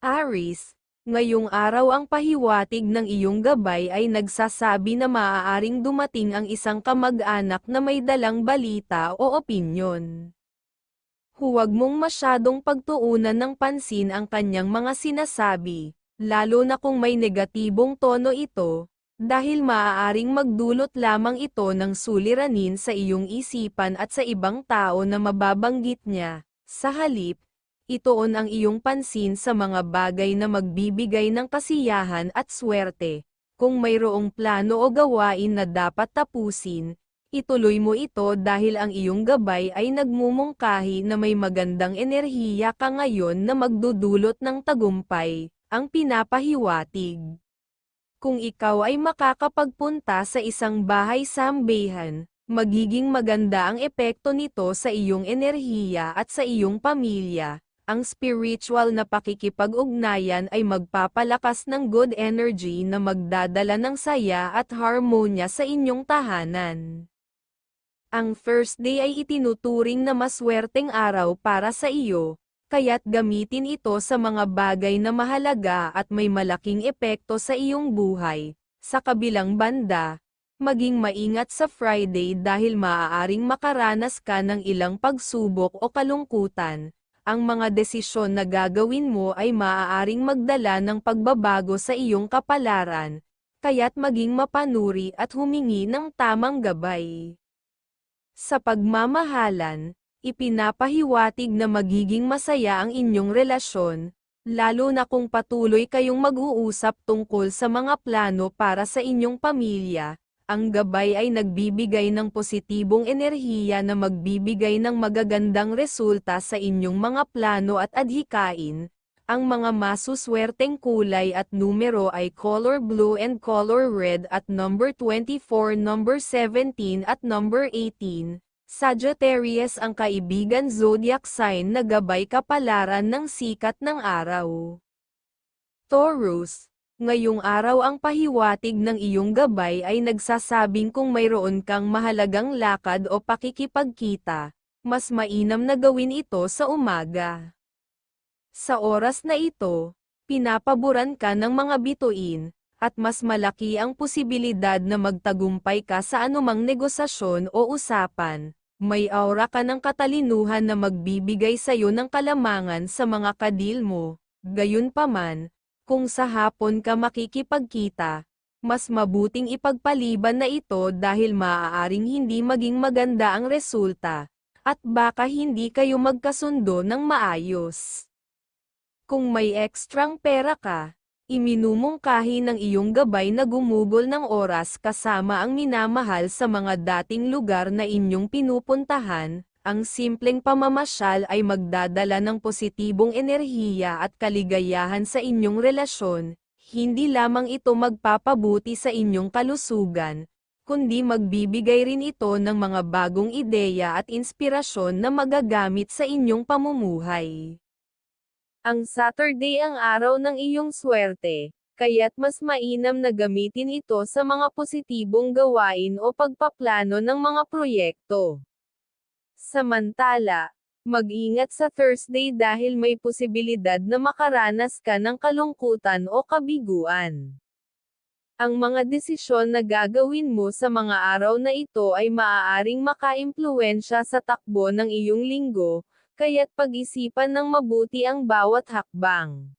Aris, ngayong araw ang pahiwatig ng iyong gabay ay nagsasabi na maaaring dumating ang isang kamag-anak na may dalang balita o opinyon. Huwag mong masyadong pagtuunan ng pansin ang kanyang mga sinasabi, lalo na kung may negatibong tono ito, dahil maaaring magdulot lamang ito ng suliranin sa iyong isipan at sa ibang tao na mababanggit niya. Sa halip, itoon ang iyong pansin sa mga bagay na magbibigay ng kasiyahan at swerte. Kung mayroong plano o gawain na dapat tapusin, ituloy mo ito dahil ang iyong gabay ay nagmumungkahi na may magandang enerhiya ka ngayon na magdudulot ng tagumpay, ang pinapahiwatig. Kung ikaw ay makakapagpunta sa isang bahay sambahan, magiging maganda ang epekto nito sa iyong enerhiya at sa iyong pamilya. Ang spiritual na pakikipag-ugnayan ay magpapalakas ng good energy na magdadala ng saya at harmonya sa inyong tahanan. Ang first day ay itinuturing na maswerteng araw para sa iyo, kaya't gamitin ito sa mga bagay na mahalaga at may malaking epekto sa iyong buhay. Sa kabilang banda, maging maingat sa Friday dahil maaaring makaranas ka ng ilang pagsubok o kalungkutan. Ang mga desisyon na gagawin mo ay maaaring magdala ng pagbabago sa iyong kapalaran, kaya't maging mapanuri at humingi ng tamang gabay. Sa pagmamahalan, ipinapahiwatig na magiging masaya ang inyong relasyon, lalo na kung patuloy kayong mag-uusap tungkol sa mga plano para sa inyong pamilya. Ang gabay ay nagbibigay ng positibong enerhiya na magbibigay ng magagandang resulta sa inyong mga plano at adhikain. Ang mga masuswerteng kulay at numero ay color blue and color red at number 24, number 17 at number 18. Sagittarius ang kaibigan zodiac sign na gabay kapalaran ng sikat ng araw. Taurus, ngayong araw ang pahiwatig ng iyong gabay ay nagsasabing kung mayroon kang mahalagang lakad o pakikipagkita, mas mainam na gawin ito sa umaga. Sa oras na ito, pinapaboran ka ng mga bituin, at mas malaki ang posibilidad na magtagumpay ka sa anumang negosasyon o usapan. May aura ka ng katalinuhan na magbibigay sa iyo ng kalamangan sa mga kadil mo. Gayunpaman, kung sa hapon ka makikipagkita, mas mabuting ipagpaliban na ito dahil maaaring hindi maging maganda ang resulta, at baka hindi kayo magkasundo ng maayos. Kung may ekstrang pera ka, iminumungkahi ng iyong gabay na gumugol ng oras kasama ang minamahal sa mga dating lugar na inyong pinupuntahan, ang simpleng pamamasyal ay magdadala ng positibong enerhiya at kaligayahan sa inyong relasyon, hindi lamang ito magpapabuti sa inyong kalusugan, kundi magbibigay rin ito ng mga bagong ideya at inspirasyon na magagamit sa inyong pamumuhay. Ang Saturday ang araw ng iyong swerte, kaya't mas mainam na gamitin ito sa mga positibong gawain o pagpaplano ng mga proyekto. Samantala, mag-ingat sa Thursday dahil may posibilidad na makaranas ka ng kalungkutan o kabiguan. Ang mga desisyon na gagawin mo sa mga araw na ito ay maaaring makaimpluwensya sa takbo ng iyong linggo, kaya't pag-isipan ng mabuti ang bawat hakbang.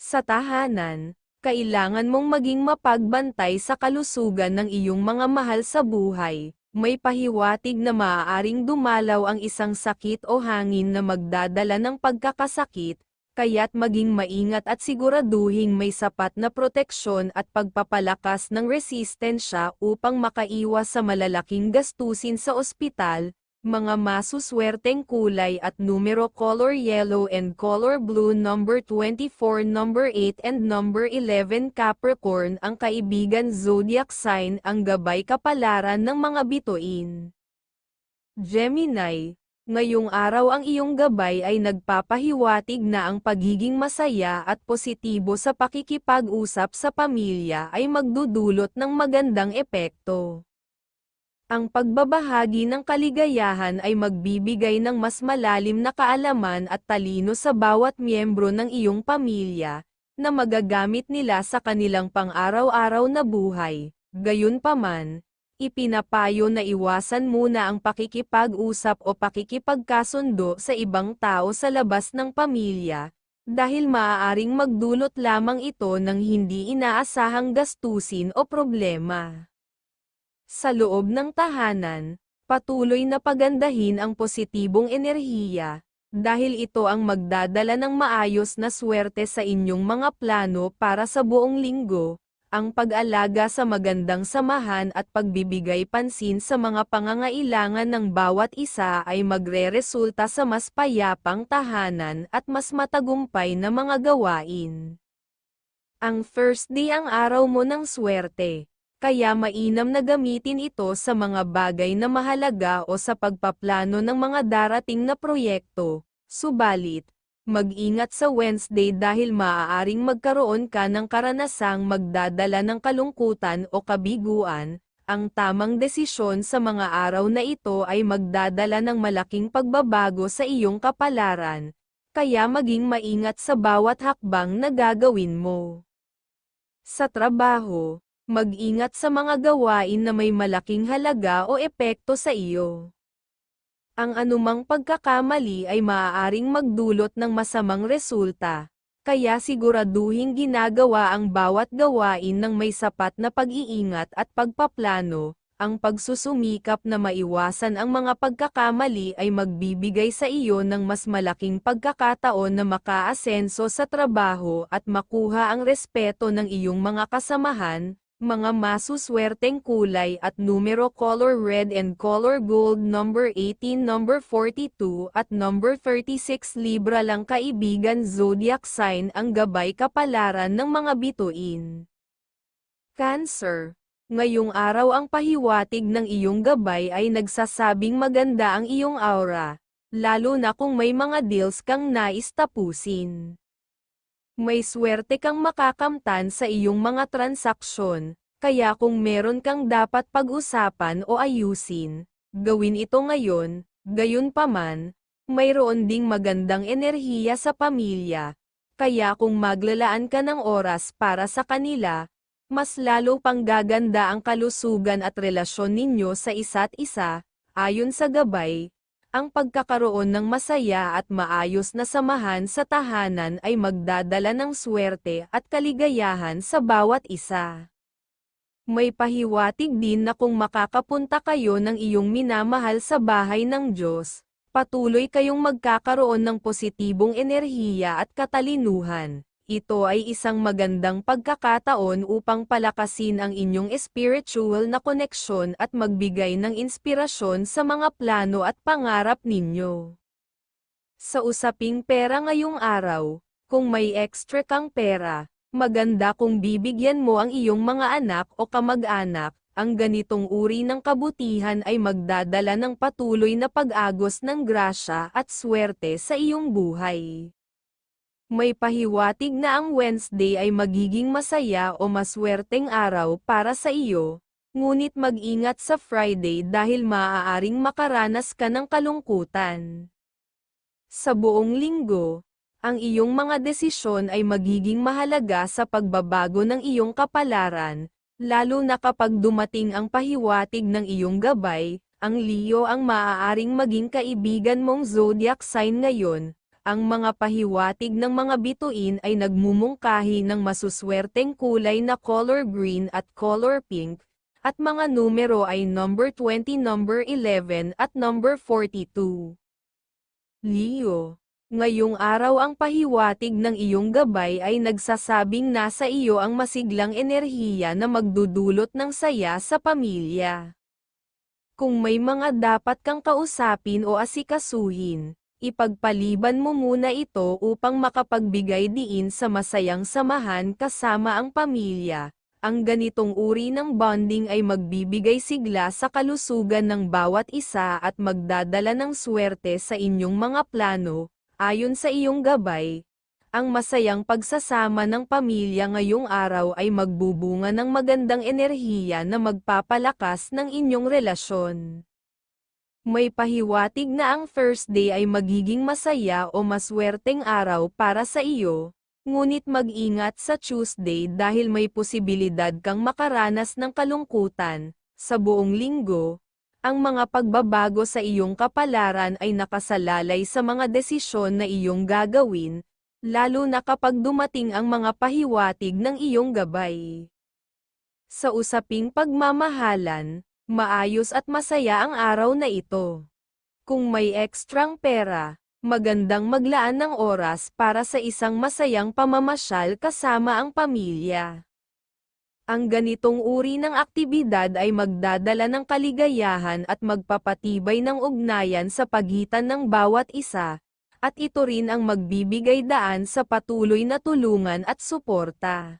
Sa tahanan, kailangan mong maging mapagbantay sa kalusugan ng iyong mga mahal sa buhay. May pahiwatig na maaaring dumalaw ang isang sakit o hangin na magdadala ng pagkakasakit, kaya't maging maingat at siguraduhing may sapat na proteksyon at pagpapalakas ng resistensya upang makaiwas sa malalaking gastusin sa ospital, mga masuswerteng kulay at numero color yellow and color blue number 24 number 8 and number 11 Capricorn ang kaibigan zodiac sign ang gabay kapalaran ng mga bituin. Gemini, Ngayong araw ang iyong gabay ay nagpapahiwatig na ang pagiging masaya at positibo sa pakikipag-usap sa pamilya ay magdudulot ng magandang epekto. Ang pagbabahagi ng kaligayahan ay magbibigay ng mas malalim na kaalaman at talino sa bawat miyembro ng iyong pamilya, na magagamit nila sa kanilang pang-araw-araw na buhay. Gayunpaman, ipinapayo na iwasan muna ang pakikipag-usap o pakikipagkasundo sa ibang tao sa labas ng pamilya, dahil maaaring magdulot lamang ito ng hindi inaasahang gastusin o problema. Sa loob ng tahanan, patuloy na pagandahin ang positibong enerhiya, dahil ito ang magdadala ng maayos na swerte sa inyong mga plano para sa buong linggo, ang pag-alaga sa magandang samahan at pagbibigay pansin sa mga pangangailangan ng bawat isa ay magre-resulta sa mas payapang tahanan at mas matagumpay na mga gawain. Ang Thursday ang araw mo ng swerte, kaya mainam na gamitin ito sa mga bagay na mahalaga o sa pagpaplano ng mga darating na proyekto, subalit, Mag-ingat sa Wednesday dahil maaaring magkaroon ka ng karanasang magdadala ng kalungkutan o kabiguan, ang tamang desisyon sa mga araw na ito ay magdadala ng malaking pagbabago sa iyong kapalaran, kaya maging maingat sa bawat hakbang na gagawin mo. Sa trabaho, mag-ingat sa mga gawain na may malaking halaga o epekto sa iyo ang anumang pagkakamali ay maaaring magdulot ng masamang resulta. Kaya siguraduhin ginagawa ang bawat gawain ng may sapat na pag-iingat at pagpaplano, ang pagsusumikap na maiwasan ang mga pagkakamali ay magbibigay sa iyo ng mas malaking pagkakataon na makaasenso sa trabaho at makuha ang respeto ng iyong mga kasamahan, mga masuswerteng kulay at numero color red and color gold number 18 number 42 at number 36 Libra lang kaibigan zodiac sign ang gabay kapalaran ng mga bituin. Cancer Ngayong araw ang pahiwatig ng iyong gabay ay nagsasabing maganda ang iyong aura, lalo na kung may mga deals kang nais tapusin may swerte kang makakamtan sa iyong mga transaksyon, kaya kung meron kang dapat pag-usapan o ayusin, gawin ito ngayon, gayon paman, mayroon ding magandang enerhiya sa pamilya, kaya kung maglalaan ka ng oras para sa kanila, mas lalo pang gaganda ang kalusugan at relasyon ninyo sa isa't isa, ayon sa gabay, ang pagkakaroon ng masaya at maayos na samahan sa tahanan ay magdadala ng swerte at kaligayahan sa bawat isa. May pahiwatig din na kung makakapunta kayo ng iyong minamahal sa bahay ng Diyos, patuloy kayong magkakaroon ng positibong enerhiya at katalinuhan ito ay isang magandang pagkakataon upang palakasin ang inyong spiritual na koneksyon at magbigay ng inspirasyon sa mga plano at pangarap ninyo. Sa usaping pera ngayong araw, kung may extra kang pera, maganda kung bibigyan mo ang iyong mga anak o kamag-anak, ang ganitong uri ng kabutihan ay magdadala ng patuloy na pag-agos ng grasya at swerte sa iyong buhay. May pahiwatig na ang Wednesday ay magiging masaya o maswerteng araw para sa iyo, ngunit mag-ingat sa Friday dahil maaaring makaranas ka ng kalungkutan. Sa buong linggo, ang iyong mga desisyon ay magiging mahalaga sa pagbabago ng iyong kapalaran, lalo na kapag dumating ang pahiwatig ng iyong gabay, ang Leo ang maaaring maging kaibigan mong zodiac sign ngayon, ang mga pahiwatig ng mga bituin ay nagmumungkahi ng masuswerteng kulay na color green at color pink, at mga numero ay number 20, number 11 at number 42. Leo Ngayong araw ang pahiwatig ng iyong gabay ay nagsasabing nasa iyo ang masiglang enerhiya na magdudulot ng saya sa pamilya. Kung may mga dapat kang kausapin o asikasuhin, ipagpaliban mo muna ito upang makapagbigay diin sa masayang samahan kasama ang pamilya, Ang ganitong uri ng bonding ay magbibigay sigla sa kalusugan ng bawat isa at magdadala ng swerte sa inyong mga plano, ayon sa iyong gabay. Ang masayang pagsasama ng pamilya ngayong araw ay magbubunga ng magandang enerhiya na magpapalakas ng inyong relasyon. May pahiwatig na ang Thursday ay magiging masaya o maswerteng araw para sa iyo, ngunit mag-ingat sa Tuesday dahil may posibilidad kang makaranas ng kalungkutan. Sa buong linggo, ang mga pagbabago sa iyong kapalaran ay nakasalalay sa mga desisyon na iyong gagawin, lalo na kapag dumating ang mga pahiwatig ng iyong gabay. Sa usaping pagmamahalan, maayos at masaya ang araw na ito. Kung may ekstrang pera, magandang maglaan ng oras para sa isang masayang pamamasyal kasama ang pamilya. Ang ganitong uri ng aktibidad ay magdadala ng kaligayahan at magpapatibay ng ugnayan sa pagitan ng bawat isa, at ito rin ang magbibigay daan sa patuloy na tulungan at suporta.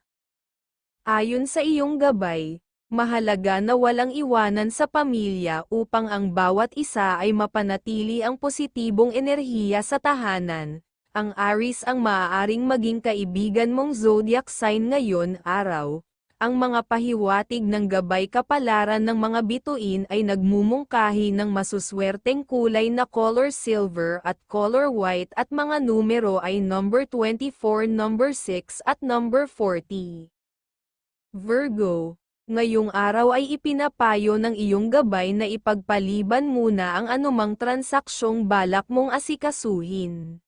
Ayon sa iyong gabay, mahalaga na walang iwanan sa pamilya upang ang bawat isa ay mapanatili ang positibong enerhiya sa tahanan. Ang Aries ang maaaring maging kaibigan mong zodiac sign ngayon araw. Ang mga pahiwatig ng gabay kapalaran ng mga bituin ay nagmumungkahi ng masuswerteng kulay na color silver at color white at mga numero ay number 24, number 6 at number 40. Virgo Ngayong araw ay ipinapayo ng iyong gabay na ipagpaliban muna ang anumang transaksyong balak mong asikasuhin.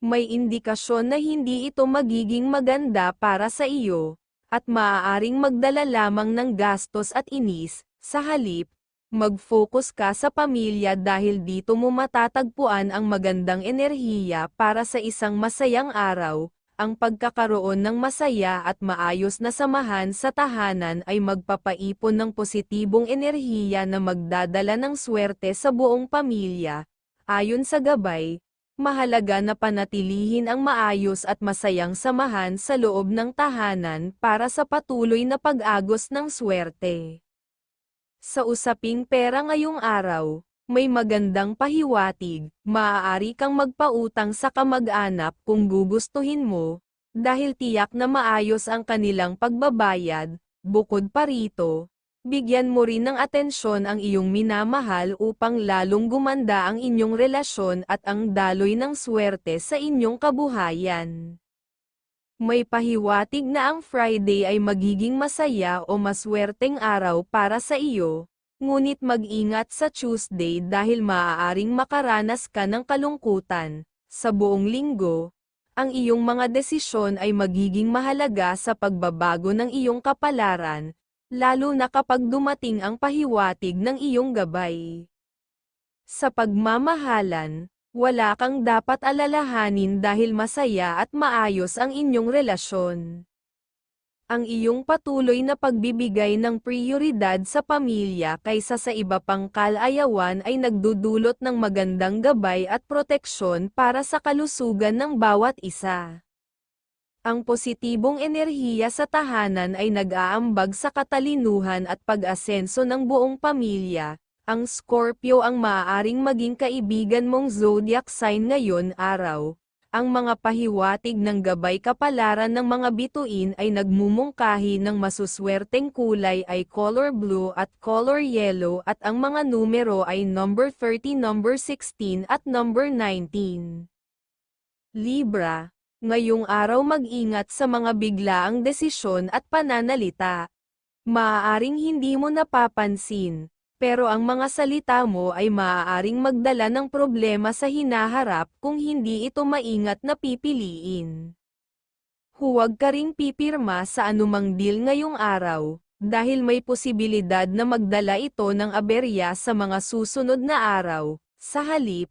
May indikasyon na hindi ito magiging maganda para sa iyo, at maaaring magdala lamang ng gastos at inis, sa halip, mag-focus ka sa pamilya dahil dito mo matatagpuan ang magandang enerhiya para sa isang masayang araw, ang pagkakaroon ng masaya at maayos na samahan sa tahanan ay magpapaipon ng positibong enerhiya na magdadala ng swerte sa buong pamilya. Ayon sa gabay, mahalaga na panatilihin ang maayos at masayang samahan sa loob ng tahanan para sa patuloy na pag-agos ng swerte. Sa usaping pera ngayong araw, may magandang pahiwatig, maaari kang magpautang sa kamag-anak kung gugustuhin mo, dahil tiyak na maayos ang kanilang pagbabayad, bukod pa rito, bigyan mo rin ng atensyon ang iyong minamahal upang lalong gumanda ang inyong relasyon at ang daloy ng swerte sa inyong kabuhayan. May pahiwatig na ang Friday ay magiging masaya o maswerteng araw para sa iyo, Ngunit mag-ingat sa Tuesday dahil maaaring makaranas ka ng kalungkutan. Sa buong linggo, ang iyong mga desisyon ay magiging mahalaga sa pagbabago ng iyong kapalaran, lalo na kapag dumating ang pahiwatig ng iyong gabay. Sa pagmamahalan, wala kang dapat alalahanin dahil masaya at maayos ang inyong relasyon ang iyong patuloy na pagbibigay ng prioridad sa pamilya kaysa sa iba pang kalayawan ay nagdudulot ng magandang gabay at proteksyon para sa kalusugan ng bawat isa. Ang positibong enerhiya sa tahanan ay nag-aambag sa katalinuhan at pag-asenso ng buong pamilya. Ang Scorpio ang maaaring maging kaibigan mong zodiac sign ngayon araw, ang mga pahiwatig ng gabay kapalaran ng mga bituin ay nagmumungkahi ng masuswerteng kulay ay color blue at color yellow at ang mga numero ay number 30, number 16 at number 19. Libra, ngayong araw mag-ingat sa mga biglaang desisyon at pananalita. Maaaring hindi mo napapansin, pero ang mga salita mo ay maaaring magdala ng problema sa hinaharap kung hindi ito maingat na pipiliin. Huwag ka ring pipirma sa anumang deal ngayong araw, dahil may posibilidad na magdala ito ng aberya sa mga susunod na araw. Sa halip,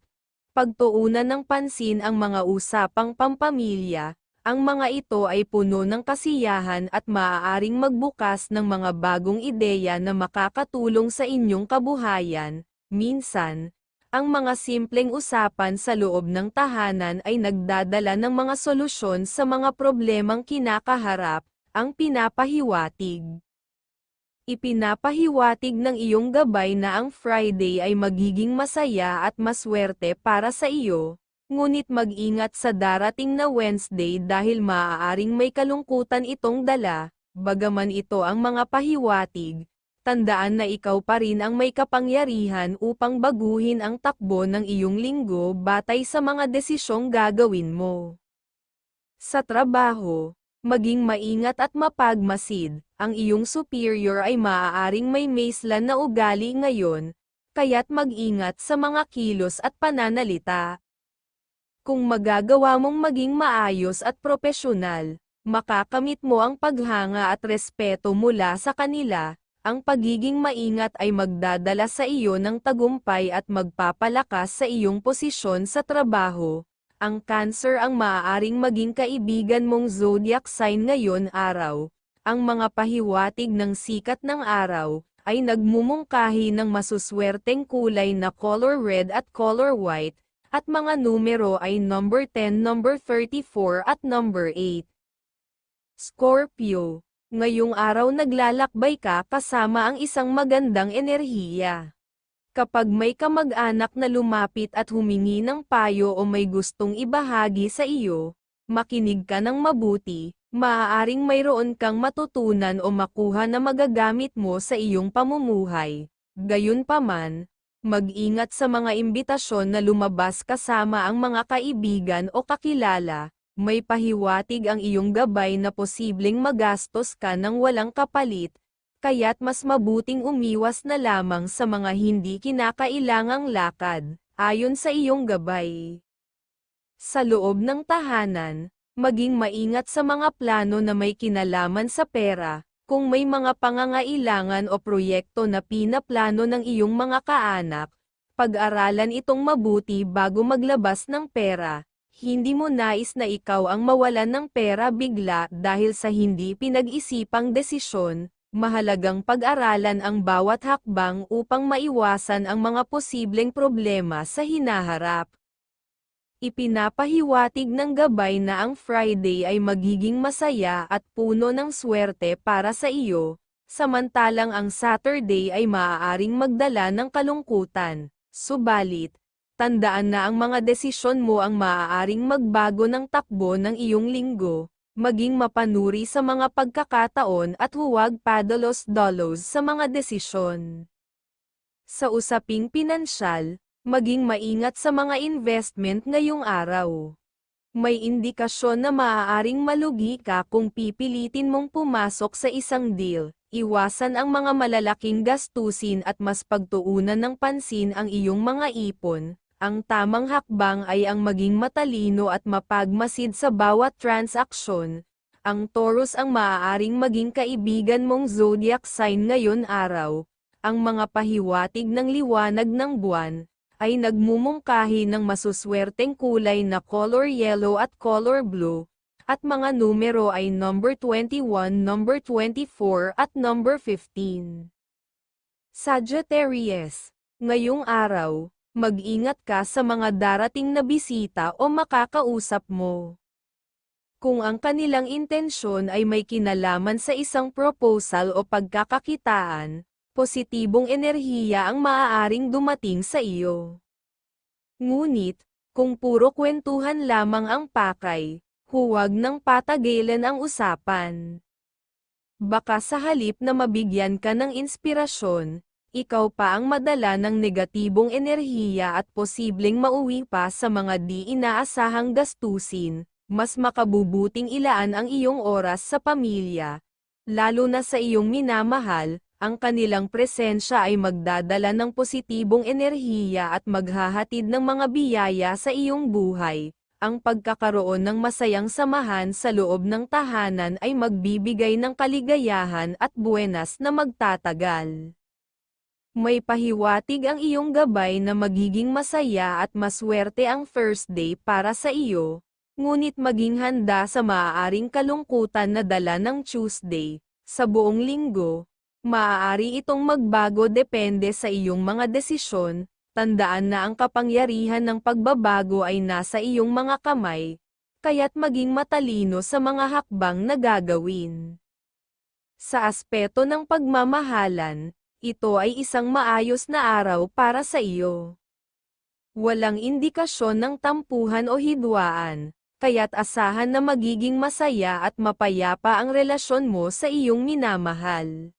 pagtuunan ng pansin ang mga usapang pampamilya, ang mga ito ay puno ng kasiyahan at maaaring magbukas ng mga bagong ideya na makakatulong sa inyong kabuhayan. Minsan, ang mga simpleng usapan sa loob ng tahanan ay nagdadala ng mga solusyon sa mga problemang kinakaharap. ang pinapahiwatig. Ipinapahiwatig ng iyong gabay na ang Friday ay magiging masaya at maswerte para sa iyo, ngunit mag-ingat sa darating na Wednesday dahil maaaring may kalungkutan itong dala, bagaman ito ang mga pahiwatig, tandaan na ikaw pa rin ang may kapangyarihan upang baguhin ang takbo ng iyong linggo batay sa mga desisyong gagawin mo. Sa trabaho, maging maingat at mapagmasid, ang iyong superior ay maaaring may maislan na ugali ngayon, kaya't mag-ingat sa mga kilos at pananalita. Kung magagawa mong maging maayos at propesyonal, makakamit mo ang paghanga at respeto mula sa kanila, ang pagiging maingat ay magdadala sa iyo ng tagumpay at magpapalakas sa iyong posisyon sa trabaho. Ang Cancer ang maaaring maging kaibigan mong zodiac sign ngayon araw. Ang mga pahiwatig ng sikat ng araw ay nagmumungkahi ng masuswerteng kulay na color red at color white, at mga numero ay number 10, number 34 at number 8. Scorpio, ngayong araw naglalakbay ka kasama ang isang magandang enerhiya. Kapag may kamag-anak na lumapit at humingi ng payo o may gustong ibahagi sa iyo, makinig ka ng mabuti, maaaring mayroon kang matutunan o makuha na magagamit mo sa iyong pamumuhay. Gayunpaman, mag-ingat sa mga imbitasyon na lumabas kasama ang mga kaibigan o kakilala, may pahiwatig ang iyong gabay na posibleng magastos ka ng walang kapalit, kaya't mas mabuting umiwas na lamang sa mga hindi kinakailangang lakad, ayon sa iyong gabay. Sa loob ng tahanan, maging maingat sa mga plano na may kinalaman sa pera, kung may mga pangangailangan o proyekto na pinaplano ng iyong mga kaanak, pag-aralan itong mabuti bago maglabas ng pera, hindi mo nais na ikaw ang mawalan ng pera bigla dahil sa hindi pinag-isipang desisyon, mahalagang pag-aralan ang bawat hakbang upang maiwasan ang mga posibleng problema sa hinaharap. Ipinapahiwatig ng gabay na ang Friday ay magiging masaya at puno ng swerte para sa iyo, samantalang ang Saturday ay maaaring magdala ng kalungkutan. Subalit, tandaan na ang mga desisyon mo ang maaaring magbago ng takbo ng iyong linggo, maging mapanuri sa mga pagkakataon at huwag padalos-dalos sa mga desisyon. Sa usaping pinansyal, maging maingat sa mga investment ngayong araw. May indikasyon na maaaring malugi ka kung pipilitin mong pumasok sa isang deal, iwasan ang mga malalaking gastusin at mas pagtuunan ng pansin ang iyong mga ipon, ang tamang hakbang ay ang maging matalino at mapagmasid sa bawat transaksyon. Ang Taurus ang maaaring maging kaibigan mong zodiac sign ngayon araw. Ang mga pahiwatig ng liwanag ng buwan ay nagmumungkahi ng masuswerteng kulay na color yellow at color blue, at mga numero ay number 21, number 24 at number 15. Sagittarius, ngayong araw, mag-ingat ka sa mga darating na bisita o makakausap mo. Kung ang kanilang intensyon ay may kinalaman sa isang proposal o pagkakakitaan, positibong enerhiya ang maaaring dumating sa iyo. Ngunit, kung puro kwentuhan lamang ang pakay, huwag nang patagilan ang usapan. Baka sa halip na mabigyan ka ng inspirasyon, ikaw pa ang madala ng negatibong enerhiya at posibleng mauwi pa sa mga di inaasahang gastusin, mas makabubuting ilaan ang iyong oras sa pamilya, lalo na sa iyong minamahal, ang kanilang presensya ay magdadala ng positibong enerhiya at maghahatid ng mga biyaya sa iyong buhay. Ang pagkakaroon ng masayang samahan sa loob ng tahanan ay magbibigay ng kaligayahan at buenas na magtatagal. May pahiwatig ang iyong gabay na magiging masaya at maswerte ang first day para sa iyo, ngunit maging handa sa maaaring kalungkutan na dala ng Tuesday, sa buong linggo, Maaari itong magbago depende sa iyong mga desisyon, tandaan na ang kapangyarihan ng pagbabago ay nasa iyong mga kamay, kaya't maging matalino sa mga hakbang na gagawin. Sa aspeto ng pagmamahalan, ito ay isang maayos na araw para sa iyo. Walang indikasyon ng tampuhan o hidwaan, kaya't asahan na magiging masaya at mapayapa ang relasyon mo sa iyong minamahal.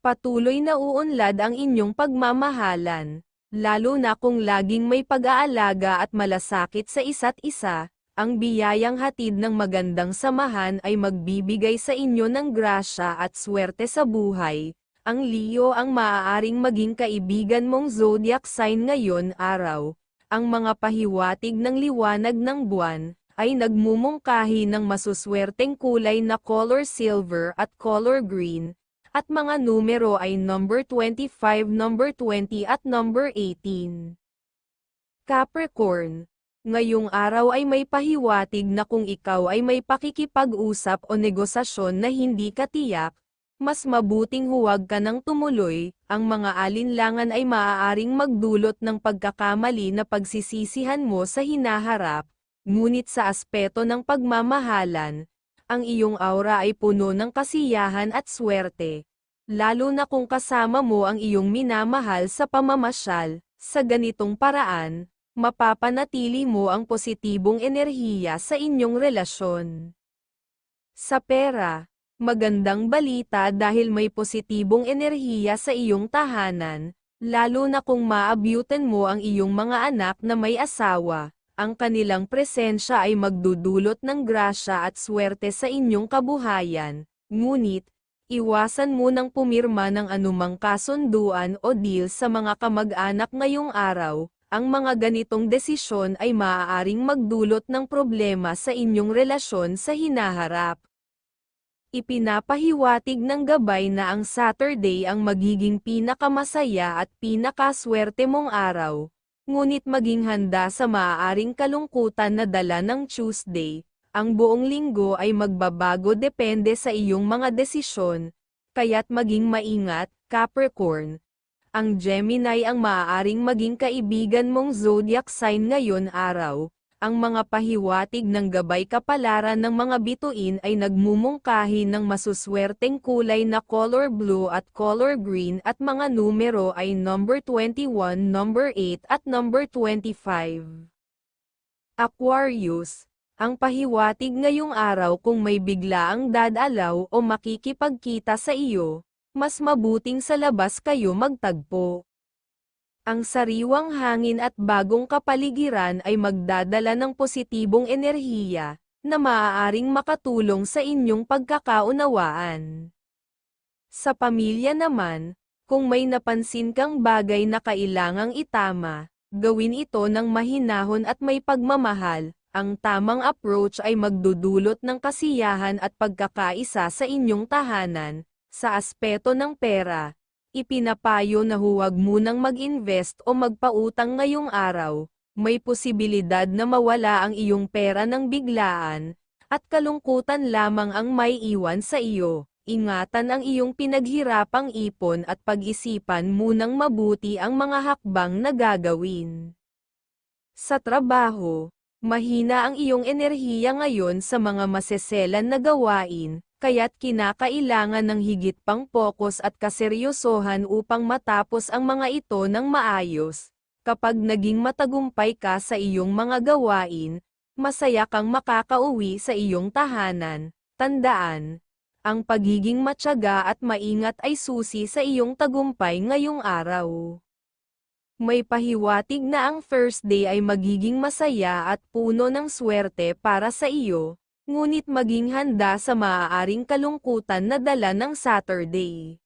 Patuloy na uunlad ang inyong pagmamahalan, lalo na kung laging may pag-aalaga at malasakit sa isa't isa, ang biyayang hatid ng magandang samahan ay magbibigay sa inyo ng grasya at swerte sa buhay. Ang Leo ang maaaring maging kaibigan mong zodiac sign ngayon araw. Ang mga pahiwatig ng liwanag ng buwan ay nagmumungkahi ng masuswerteng kulay na color silver at color green, at mga numero ay number 25, number 20 at number 18. Capricorn, ngayong araw ay may pahiwatig na kung ikaw ay may pakikipag-usap o negosasyon na hindi katiyak, mas mabuting huwag ka nang tumuloy, ang mga alinlangan ay maaaring magdulot ng pagkakamali na pagsisisihan mo sa hinaharap, ngunit sa aspeto ng pagmamahalan, ang iyong aura ay puno ng kasiyahan at swerte, lalo na kung kasama mo ang iyong minamahal sa pamamasyal, sa ganitong paraan, mapapanatili mo ang positibong enerhiya sa inyong relasyon. Sa pera, Magandang balita dahil may positibong enerhiya sa iyong tahanan, lalo na kung maabyutan mo ang iyong mga anak na may asawa, ang kanilang presensya ay magdudulot ng grasya at swerte sa inyong kabuhayan, ngunit, iwasan mo nang pumirma ng anumang kasunduan o deal sa mga kamag-anak ngayong araw, ang mga ganitong desisyon ay maaaring magdulot ng problema sa inyong relasyon sa hinaharap. Ipinapahiwatig ng gabay na ang Saturday ang magiging pinakamasaya at pinakaswerte mong araw, ngunit maging handa sa maaaring kalungkutan na dala ng Tuesday, ang buong linggo ay magbabago depende sa iyong mga desisyon, kaya't maging maingat, Capricorn. Ang Gemini ang maaaring maging kaibigan mong zodiac sign ngayon araw, ang mga pahiwatig ng gabay kapalaran ng mga bituin ay nagmumungkahi ng masuswerteng kulay na color blue at color green at mga numero ay number 21, number 8 at number 25. Aquarius, ang pahiwatig ngayong araw kung may biglaang dadalaw o makikipagkita sa iyo, mas mabuting sa labas kayo magtagpo. Ang sariwang hangin at bagong kapaligiran ay magdadala ng positibong enerhiya, na maaaring makatulong sa inyong pagkakaunawaan. Sa pamilya naman, kung may napansin kang bagay na kailangang itama, gawin ito ng mahinahon at may pagmamahal, ang tamang approach ay magdudulot ng kasiyahan at pagkakaisa sa inyong tahanan, sa aspeto ng pera, Ipinapayo na huwag munang mag-invest o magpautang ngayong araw, may posibilidad na mawala ang iyong pera ng biglaan, at kalungkutan lamang ang may iwan sa iyo. Ingatan ang iyong pinaghirapang ipon at pag-isipan munang mabuti ang mga hakbang na gagawin. Sa trabaho, mahina ang iyong enerhiya ngayon sa mga maseselan na gawain, kaya't kinakailangan ng higit pang pokus at kaseryosohan upang matapos ang mga ito ng maayos. Kapag naging matagumpay ka sa iyong mga gawain, masaya kang makakauwi sa iyong tahanan. Tandaan, ang pagiging matyaga at maingat ay susi sa iyong tagumpay ngayong araw. May pahiwatig na ang Thursday ay magiging masaya at puno ng swerte para sa iyo, ngunit maging handa sa maaaring kalungkutan na dala ng Saturday.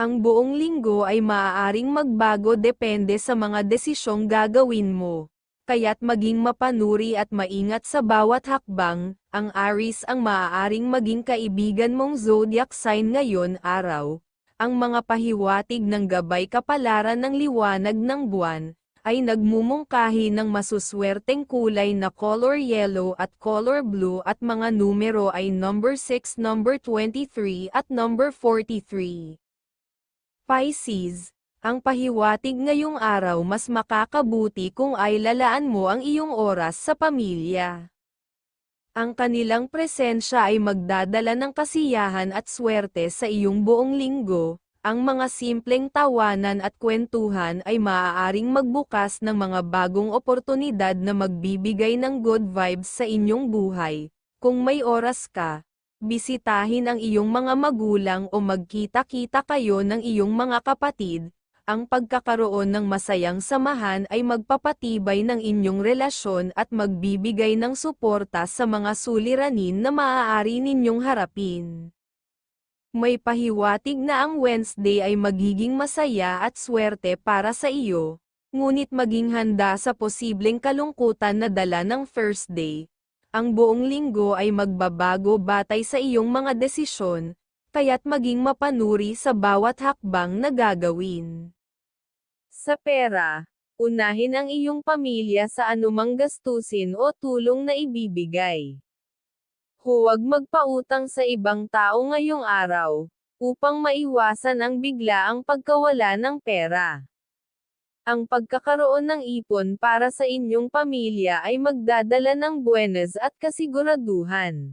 Ang buong linggo ay maaaring magbago depende sa mga desisyong gagawin mo. Kaya't maging mapanuri at maingat sa bawat hakbang, ang Aries ang maaaring maging kaibigan mong zodiac sign ngayon araw. Ang mga pahiwatig ng gabay kapalaran ng liwanag ng buwan, ay nagmumungkahi ng masuswerteng kulay na color yellow at color blue at mga numero ay number 6, number 23 at number 43. Pisces, ang pahiwatig ngayong araw mas makakabuti kung ay lalaan mo ang iyong oras sa pamilya. Ang kanilang presensya ay magdadala ng kasiyahan at swerte sa iyong buong linggo. Ang mga simpleng tawanan at kwentuhan ay maaaring magbukas ng mga bagong oportunidad na magbibigay ng good vibes sa inyong buhay. Kung may oras ka, bisitahin ang iyong mga magulang o magkita-kita kayo ng iyong mga kapatid, ang pagkakaroon ng masayang samahan ay magpapatibay ng inyong relasyon at magbibigay ng suporta sa mga suliranin na maaari ninyong harapin. May pahiwatig na ang Wednesday ay magiging masaya at swerte para sa iyo, ngunit maging handa sa posibleng kalungkutan na dala ng first day. Ang buong linggo ay magbabago batay sa iyong mga desisyon, kaya't maging mapanuri sa bawat hakbang na gagawin. Sa pera, unahin ang iyong pamilya sa anumang gastusin o tulong na ibibigay. Huwag magpautang sa ibang tao ngayong araw, upang maiwasan ang biglaang pagkawala ng pera. Ang pagkakaroon ng ipon para sa inyong pamilya ay magdadala ng buenas at kasiguraduhan.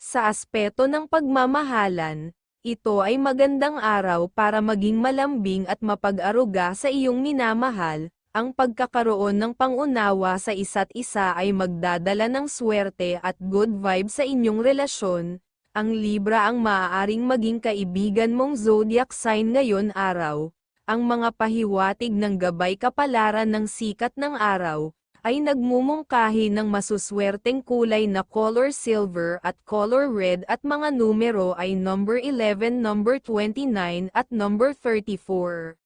Sa aspeto ng pagmamahalan, ito ay magandang araw para maging malambing at mapag-aruga sa iyong minamahal, ang pagkakaroon ng pangunawa sa isa't isa ay magdadala ng swerte at good vibes sa inyong relasyon. Ang Libra ang maaaring maging kaibigan mong zodiac sign ngayon araw. Ang mga pahiwatig ng gabay kapalaran ng sikat ng araw ay nagmumungkahi ng masuswerteng kulay na color silver at color red at mga numero ay number 11, number 29 at number 34.